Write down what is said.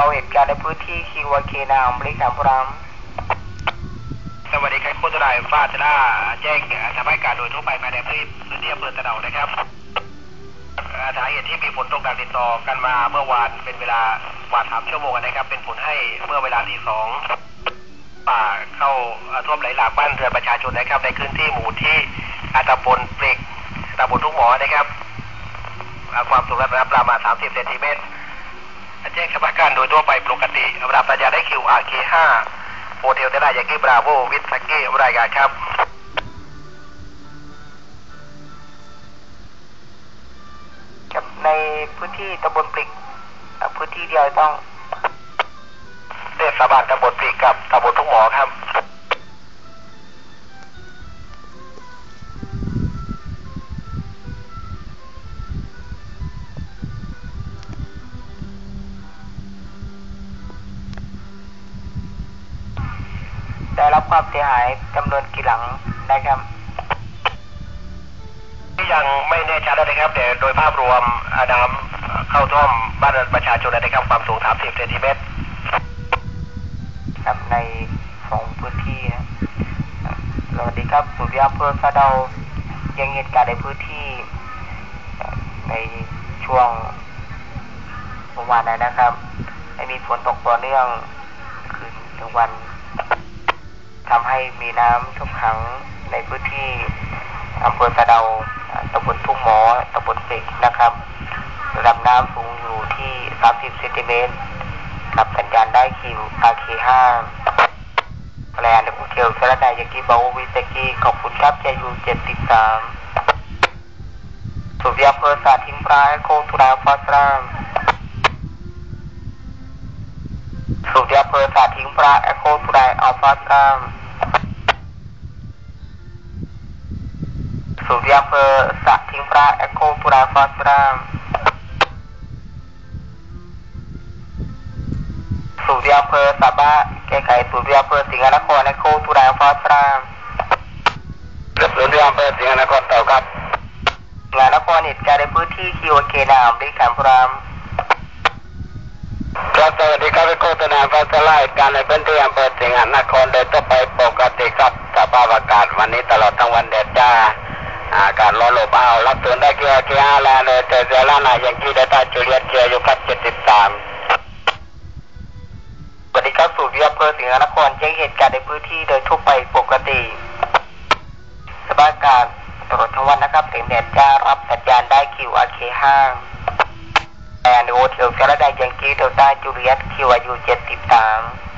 เราเหตุการณ์ในพื้นที่คิวเคนามบริการพรามสวัสดีครับคุณทนายฟาชนะแจ้งสถานการณ์โดยทั่วไปภาในพื้นพื้นที่อำเภอตะเดานะครับอ่อสาเหตุที่มีฝนตกหนักติดต่อกันมาเมื่อวานเป็นเวลากว่าสามชั่วโมงนะครับ เป็นผลให้เมื่อเวลาตีสองป่าเข้าท่วมไหลหลากบ้านเรือนประชาชนนะครับ ในพื้นที่หมู่ที่อาตำบลปรกตำบลทุกหมอนะครับความสูงระดับประมาณ 30 เซนติเมตร แจ้งสถานการณ์โดยทั่วไปปกติรับสัญญาณได้คิวอาร์เคห้าโฮเทลเดลายากิบราโววิทสกี้รายงานครับครับในพื้นที่ตำบลปริกอ่าพื้นที่เดียวต้องเทศบาลตำบลปรีกกับตำบลทุกหมอครับ รับความเสียหายจำนวนกี่หลังนะครับที่ยังไม่แน่ชัดนะครับ แต่โดยภาพรวมอ่าน้ำเข้าท่วมบ้านเรือนประชาชนนะครับความสูง 30เซนติเมตรครับในสองพื้นที่นะอ่าสวัสดีครับสุริยาอำเภอสะเดายังเหตุการณ์ในพื้นที่อ่าในช่วงเมื่อวานนั้นนะครับให้มีฝนตกต่อเนื่องคืนถึงวัน ทำให้มีน้ำท่วมขังในพื้นที่อำเภอสะเดาตำบลทุ่งหมอตำบลปิกนะครับ ระดับน้ำสูงอยู่ที่ 30เซนติเมตรกับสัญญาณได้คิว RK5 แลนด์ภูเทลสระนายากิบาวิสกีขอบคุณครับใจยูเพอร์สาทิงปลายโคตุราฟอสามสุริยาเพอร์สาทิงปลาโคตุราอัลฟาสรามสุริยาเพอร์สาทิงปลาโคตุราฟอสราสุริยอำเภอสาบะแก้ไขสุริยอำเภอสิงห์นครและโคตุราฟอสรามและศูนย์ที่อำเภอสิงห์นครเต่าครับ งานนครเหตุการณ์ในพื้นที่คิวเคนามบริการพรามครับสวัสดีครับโฆษณาฟ้าสลายการในพื้นที่อำเภอสิงห์นครโดยทั่วไปปกติครับสภาพอากาศวันนี้ตลอดทั้งวันแดดจ้าอา กาศร้อนอบอ้ารับส่นได้เกียร์เกียร์แล้วเลยแต่เซลานายังกี้ได้ตาจูเลียตเกียร์อยู่ครับ73สวัสดีครับสุริยอำเภอสิงห์นครแจ้งเหตุการณ์ในพื้นที่โดยทั่วไปปกติสภาพอากาศตลอดทั้งวันนะครับถึงแดดจ้ารับสัญญาณได้คิวอาเคห้างแอนโอเทลสระไดยังกี้เดลต้าจูเลียตคิวอายุ73สุริย